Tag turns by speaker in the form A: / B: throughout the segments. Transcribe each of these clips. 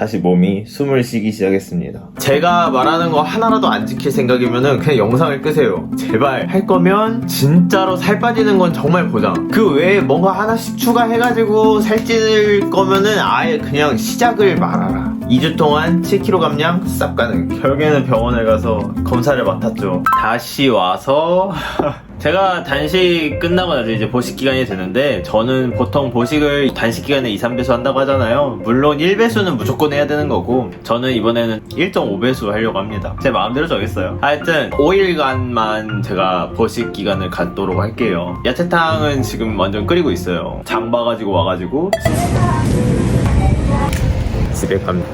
A: 다시 몸이 숨을 쉬기 시작했습니다. 제가 말하는 거 하나라도 안 지킬 생각이면은 그냥 영상을 끄세요. 제발 할 거면 진짜로 살 빠지는 건 정말 보장. 그 외에 뭔가 하나씩 추가해가지고 살찔 거면은 아예 그냥 시작을 말아라. 2주 동안 7kg 감량 쌉 가능. 결국에는 병원에 가서 검사를 맡았죠. 다시 와서 제가 단식 끝나고 나서 이제 보식 기간이 되는데 저는 보통 보식을 단식 기간에 2, 3배수 한다고 하잖아요. 물론 1배수는 무조건 해야 되는 거고 저는 이번에는 1.5배수 하려고 합니다. 제 마음대로 정했어요. 하여튼 5일간만 제가 보식 기간을 갖도록 할게요. 야채탕은 지금 완전 끓이고 있어요. 장 봐가지고 와가지고 집에 갑니다.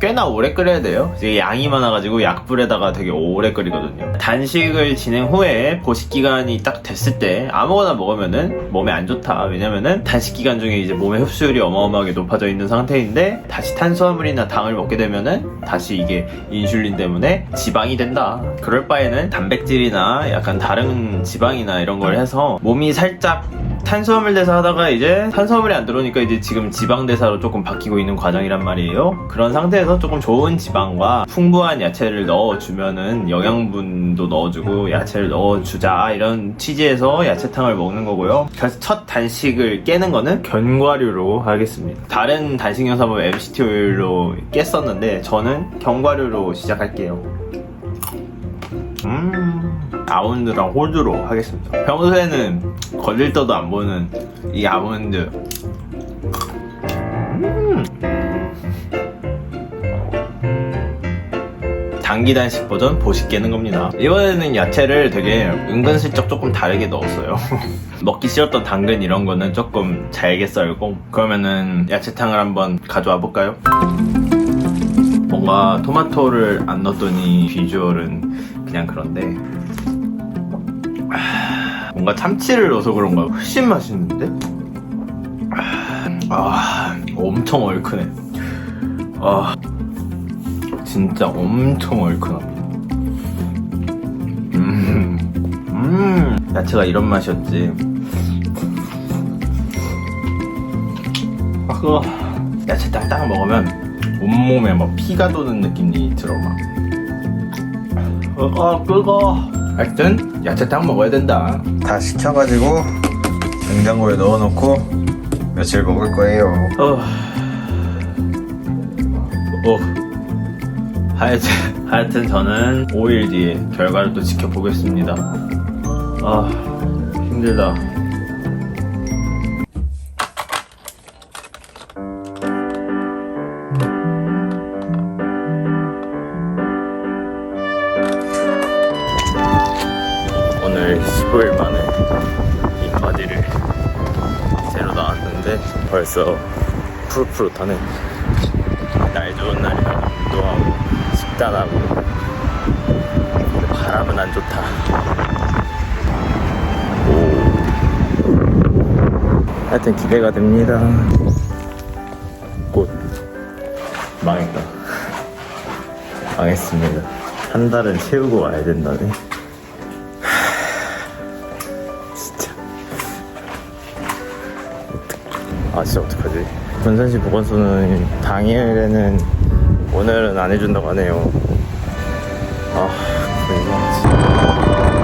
A: 꽤나 오래 끓여야 돼요. 이게 양이 많아가지고 약불에다가 되게 오래 끓이거든요. 단식을 진행 후에 보식 기간이 딱 됐을 때 아무거나 먹으면은 몸에 안 좋다. 왜냐면은 단식 기간 중에 이제 몸의 흡수율이 어마어마하게 높아져 있는 상태인데 다시 탄수화물이나 당을 먹게 되면은 다시 이게 인슐린 때문에 지방이 된다. 그럴 바에는 단백질이나 약간 다른 지방이나 이런 걸 해서 몸이 살짝 탄수화물 대사 하다가 이제 탄수화물이 안 들어오니까 이제 지금 지방 대사로 조금 바뀌고 있는 과정이란 말이에요. 그런 상태에서 조금 좋은 지방과 풍부한 야채를 넣어주면은 영양분도 넣어주고 야채를 넣어주자 이런 취지에서 야채탕을 먹는 거고요. 그래서 첫 단식을 깨는 거는 견과류로 하겠습니다. 다른 단식 영상 보면 MCT 오일로 깼었는데 저는 견과류로 시작할게요. 음, 아몬드랑 홀드로 하겠습니다. 평소에는 걸릴 때도 안 보는 이 아몬드. 음. 단기 단식 버전 보식 깨는 겁니다. 이번에는 야채를 되게 은근슬쩍 조금 다르게 넣었어요. 먹기 싫었던 당근 이런 거는 조금 잘게 썰고 그러면은 야채탕을 한번 가져와 볼까요? 뭔가 토마토를 안 넣었더니 비주얼은 그냥 그런데. 아, 뭔가 참치를 넣어서 그런가 훨씬 맛있는데? 아 엄청 얼큰해. 아 진짜 엄청 얼큰합니다 음, 음. 야채가 이런 맛이었지. 아 그거 야채 딱딱 먹으면 온몸에 막 피가 도는 느낌이 들어 막. 어, 끄거. 하여튼 야채탕 먹어야 된다.
B: 다 시켜가지고 냉장고에 넣어놓고 며칠 먹을 거예요.
A: 어. 어. 하여튼 하여튼 저는 5일 뒤에 결과를 또 지켜보겠습니다. 아 힘들다. 벌써 푸릇푸릇하네. 날 좋은 날이라 운동하고 식단하고. 바람은 안 좋다. 오. 하여튼 기대가 됩니다. 꽃 망했다. 망했습니다. 한 달은 채우고 와야 된다네. 진짜 아 진짜 어떡하지? 분산시 보건소는 당일에는 오늘은 안 해준다고 하네요. 아 이상하지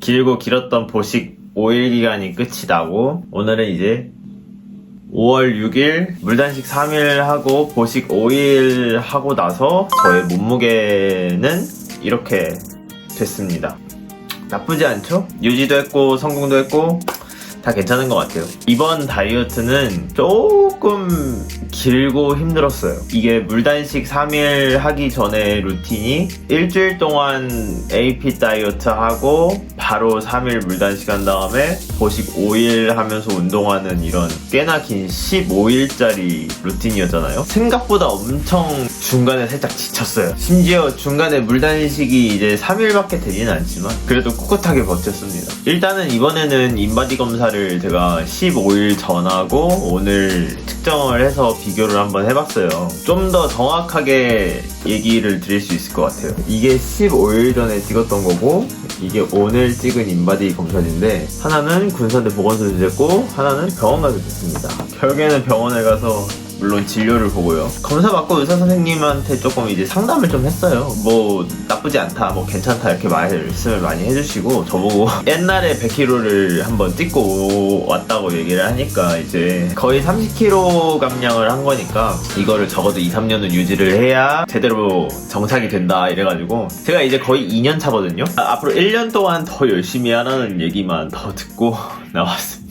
A: 길고 길었던 보식 5일 기간이 끝이 나고. 오늘은 이제 5월 6일 물단식 3일 하고 보식 5일 하고 나서 저의 몸무게는 이렇게 됐습니다. 나쁘지 않죠? 유지도 했고 성공도 했고 다 괜찮은 것 같아요. 이번 다이어트는 조금 길고 힘들었어요. 이게 물단식 3일 하기 전에 루틴이 일주일 동안 AP 다이어트 하고 바로 3일 물단식 한 다음에 보식 5일 하면서 운동하는 이런 꽤나 긴 15일짜리 루틴이었잖아요. 생각보다 엄청 중간에 살짝 지쳤어요. 심지어 중간에 물단식이 이제 3일밖에 되지는 않지만 그래도 꿋꿋하게 버텼습니다. 일단은 이번에는 인바디 검사 를 날을 제가 15일 전하고 오늘 측정을 해서 비교를 한번 해봤어요. 좀 더 정확하게 얘기를 드릴 수 있을 것 같아요. 이게 15일 전에 찍었던 거고 이게 오늘 찍은 인바디 검사인데 하나는 군산대 보건소에서 됐고 하나는 병원 가서 됐습니다. 결국에는 병원에 가서 물론 진료를 보고요. 검사 받고 의사 선생님한테 조금 이제 상담을 좀 했어요. 뭐 나쁘지 않다, 뭐 괜찮다 이렇게 말씀을 많이 해주시고 저보고 옛날에 100kg를 한번 찍고 왔다고 얘기를 하니까 이제 거의 30kg 감량을 한 거니까 이거를 적어도 2, 3년은 유지를 해야 제대로 정착이 된다 이래가지고 제가 이제 거의 2년 차거든요. 아, 앞으로 1년 동안 더 열심히 하라는 얘기만 더 듣고 나왔습니다.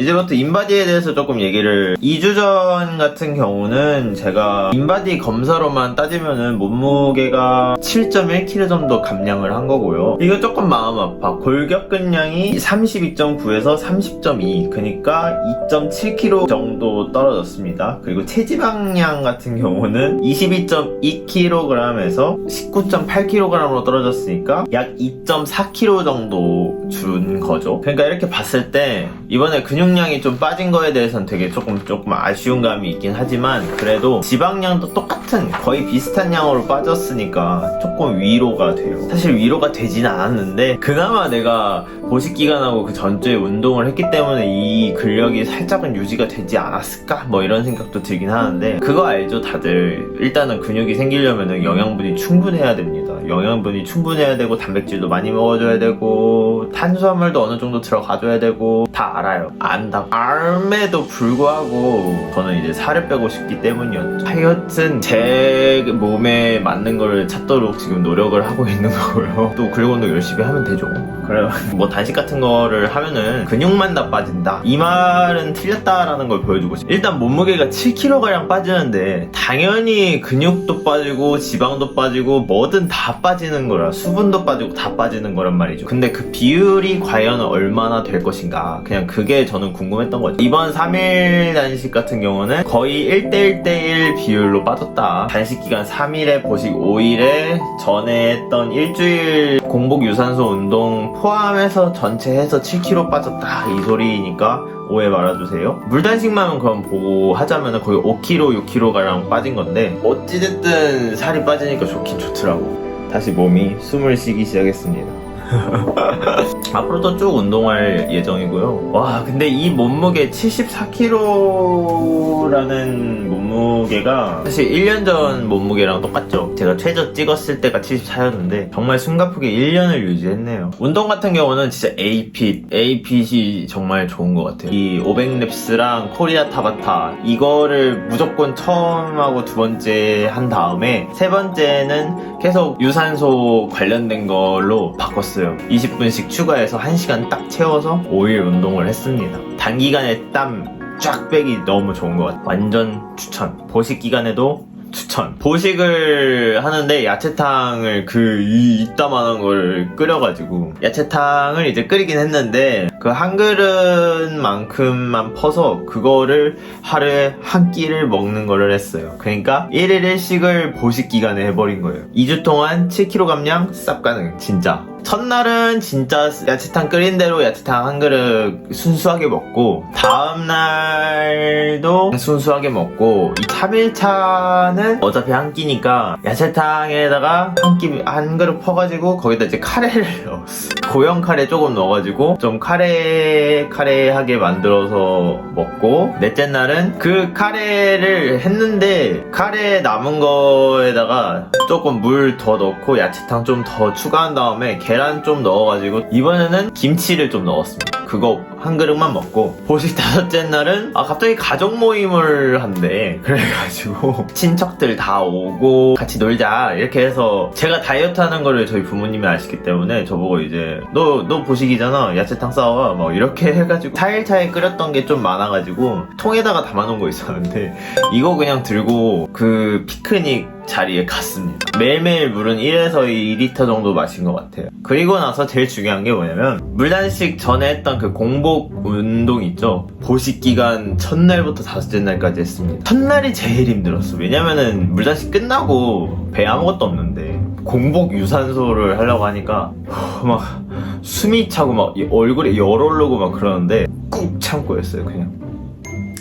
A: 이제부터 인바디에 대해서 조금 얘기를. 2주 전 같은 경우는 제가 인바디 검사로만 따지면은 몸무게가 7.1kg 정도 감량을 한 거고요. 이거 조금 마음 아파. 골격근량이 32.9에서 30.2 그러니까 2.7kg 정도 떨어졌습니다. 그리고 체지방량 같은 경우는 22.2kg에서 19.8kg으로 떨어졌으니까 약 2.4kg 정도 준 거죠. 그러니까 이렇게 봤을 때 이번에 근육 량이 좀 빠진 거에 대해서는 되게 조금 조금 아쉬운 감이 있긴 하지만 그래도 지방량도 똑같은 거의 비슷한 양으로 빠졌으니까 조금 위로가 돼요. 사실 위로가 되진 않았는데 그나마 내가 보식 기간하고 그 전주에 운동을 했기 때문에 이 근력이 살짝은 유지가 되지 않았을까 뭐 이런 생각도 들긴 하는데 그거 알죠 다들 일단은 근육이 생기려면 영양분이 충분해야 됩니다. 영양분이 충분해야 되고 단백질도 많이 먹어줘야 되고 탄수화물도 어느 정도 들어가줘야 되고 다 알아요. 안다. 알매도 불구하고 저는 이제 살을 빼고 싶기 때문이었죠. 하여튼 제 몸에 맞는 거를 찾도록 지금 노력을 하고 있는 거고요. 또 운동 열심히 하면 되죠. 그래 뭐 단식 같은 거를 하면은 근육만 다 빠진다. 이 말은 틀렸다라는 걸 보여주고 싶어요. 일단 몸무게가 7kg가량 빠지는데 당연히 근육도 빠지고 지방도 빠지고 뭐든 다 빠지는 거라 수분도 빠지고 다 빠지는 거란 말이죠. 근데 그 비율이 과연 얼마나 될 것인가 그냥 그게 저는 궁금했던 거죠. 이번 3일 단식 같은 경우는 거의 1대1대1 비율로 빠졌다. 단식 기간 3일에 보식 5일에 전에 했던 일주일 공복 유산소 운동 포함해서 전체 해서 7kg 빠졌다. 이 소리니까 오해 말아주세요. 물단식만 그럼 보고 하자면 거의 5kg, 6kg가량 빠진 건데 어찌됐든 살이 빠지니까 좋긴 좋더라고. 다시 몸이 숨을 쉬기 시작했습니다. 앞으로도 쭉 운동할 예정이고요. 와, 근데 이 몸무게 74kg라는 몸무게가 사실 1년 전 몸무게랑 똑같죠. 제가 최저 찍었을 때가 74였는데 정말 숨가쁘게 1년을 유지했네요. 운동 같은 경우는 진짜 APIT, APIT이 정말 좋은 것 같아요. 이 500랩스랑 코리아 타바타 이거를 무조건 처음 하고 두 번째 한 다음에 세 번째는 계속 유산소 관련된 걸로 바꿨 어요. 20분씩 추가해서 1시간 딱 채워서 5일 운동을 했습니다. 단기간에 땀 쫙 빼기 너무 좋은 것 같아요. 완전 추천. 보식 기간에도 추천. 보식을 하는데 야채탕을 그이 이따만한 걸 끓여가지고 야채탕을 이제 끓이긴 했는데 그 한 그릇만큼만 퍼서 그거를 하루에 한 끼를 먹는 거를 했어요. 그러니까 1일 1식을 보식 기간에 해버린 거예요. 2주 동안 7kg 감량 쌉 가능. 진짜. 첫날은 진짜 야채탕 끓인 대로 야채탕 한 그릇 순수하게 먹고 다음날도 순수하게 먹고 이 3일차는 어차피 한 끼니까 야채탕에다가 한 끼 한 그릇 퍼가지고 거기다 이제 카레를 넣었어. 고형 카레 조금 넣어가지고 좀 카레 카레하게 만들어서 먹고 넷째 날은 그 카레를 했는데 카레 남은 거에다가 조금 물 더 넣고 야채탕 좀 더 추가한 다음에 계란 좀 넣어가지고 이번에는 김치를 좀 넣었습니다. 그거 한 그릇만 먹고 보식 다섯째 날은 아 갑자기 가족 모임을 한대 그래가지고 친척들 다 오고 같이 놀자 이렇게 해서 제가 다이어트 하는 거를 저희 부모님이 아시기 때문에 저보고 이제 너너 보식이잖아 야채탕 싸와 막 이렇게 해가지고 4일차에 끓였던 게 좀 많아가지고 통에다가 담아놓은 거 있었는데 이거 그냥 들고 그 피크닉 자리에 갔습니다. 매일매일 물은 1에서 2리터 정도 마신 것 같아요. 그리고 나서 제일 중요한 게 뭐냐면 물단식 전에 했던 그 공복 운동 있죠. 보식 기간 첫날부터 다섯째 날까지 했습니다. 첫날이 제일 힘들었어. 왜냐면은 물단식 끝나고 배 아무것도 없는데 공복 유산소를 하려고 하니까 막 숨이 차고 막이 얼굴에 열 오르고 막 그러는데 꾹 참고였어요 그냥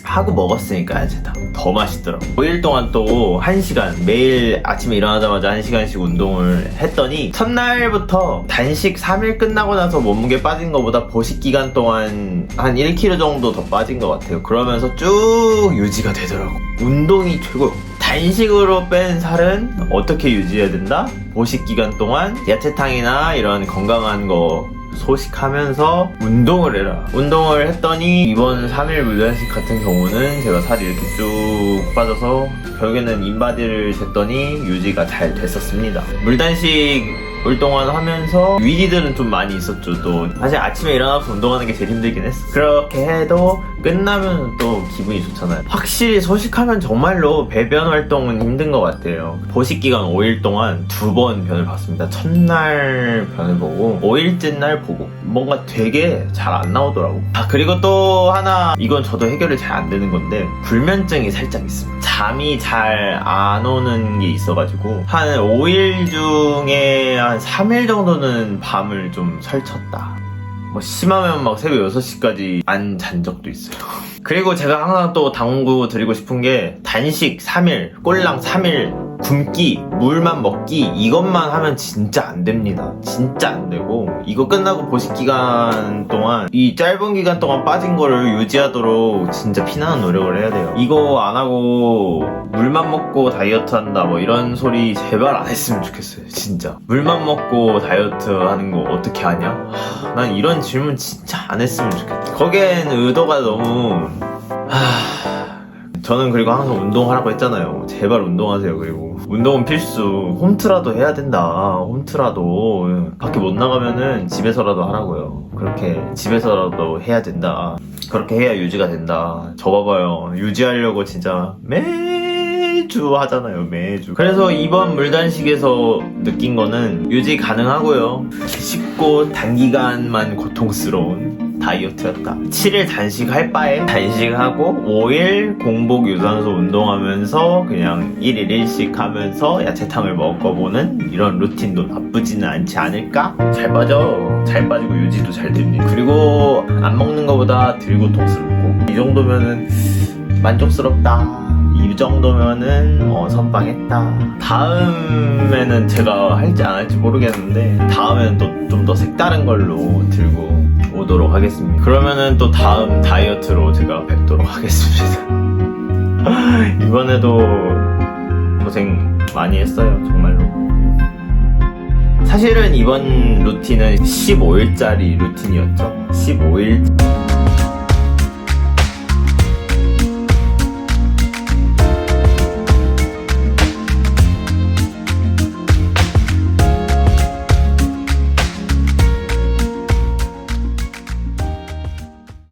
A: 하고 먹었으니까 야채탕 더 맛있더라고. 5일 동안 또 1시간 매일 아침에 일어나자마자 1시간씩 운동을 했더니 첫날부터 단식 3일 끝나고 나서 몸무게 빠진 것보다 보식 기간 동안 한 1kg 정도 더 빠진 것 같아요. 그러면서 쭉 유지가 되더라고. 운동이 최고. 단식으로 뺀 살은 어떻게 유지해야 된다? 보식 기간 동안 야채탕이나 이런 건강한 거 소식하면서 운동을 해라. 운동을 했더니 이번 3일 물단식 같은 경우는 제가 살이 이렇게 쭉 빠져서 결국에는 인바디를 쟀더니 유지가 잘 됐었습니다. 물단식 운동을 하면서 위기들은 좀 많이 있었죠. 또 사실 아침에 일어나서 운동하는 게 제일 힘들긴 했어. 그렇게 해도 끝나면 또 기분이 좋잖아요. 확실히 소식하면 정말로 배변 활동은 힘든 것 같아요. 보식 기간 5일 동안 두 번 변을 봤습니다. 첫날 변을 보고 5일째 날 보고 뭔가 되게 잘 안 나오더라고. 아 그리고 또 하나 이건 저도 해결이 잘 안 되는 건데 불면증이 살짝 있습니다. 잠이 잘 안 오는 게 있어가지고 한 5일 중에 한 3일 정도는 밤을 좀 설쳤다. 뭐 심하면 막 새벽 6시까지 안 잔 적도 있어요. 그리고 제가 항상 또 당구 드리고 싶은 게 단식 3일, 꼴랑 3일, 굶기, 물만 먹기 이것만 하면 진짜 안 됩니다. 진짜 안 되고 이거 끝나고 보식 기간 동안 이 짧은 기간 동안 빠진 거를 유지하도록 진짜 피나는 노력을 해야 돼요. 이거 안 하고 물만 먹고 다이어트 한다 뭐 이런 소리 제발 안 했으면 좋겠어요. 진짜. 물만 먹고 다이어트 하는 거 어떻게 하냐? 하, 난 이런 질문 진짜 안 했으면 좋겠다. 거기엔 의도가 너무 하... 저는 그리고 항상 운동하라고 했잖아요. 제발 운동하세요. 그리고 운동은 필수. 홈트라도 해야 된다. 홈트라도 밖에 못 나가면은 집에서라도 하라고요. 그렇게 집에서라도 해야 된다. 그렇게 해야 유지가 된다. 저 봐봐요. 유지하려고 진짜 매주 하잖아요. 매주. 그래서 이번 물단식에서 느낀 거는 유지 가능하고요. 쉽고 단기간만 고통스러운 다이어트였다. 7일 단식할 바에 단식하고 5일 공복 유산소 운동하면서 그냥 1일 1식 하면서 야채탕을 먹어보는 이런 루틴도 나쁘지는 않지 않을까? 잘 빠져. 잘 빠지고 유지도 잘 됩니다. 그리고 안 먹는 것보다 덜 고통스럽고 이 정도면은 만족스럽다. 이 정도면은 어, 선방했다. 다음에는 제가 할지 안 할지 모르겠는데 다음에는 또 좀 더 색다른 걸로 들고 오도록 하겠습니다. 그러면은 또 다음 다이어트로 제가 뵙도록 하겠습니다. 이번에도 고생 많이 했어요, 정말로. 사실은 이번 루틴은 15일짜리 루틴이었죠. 15일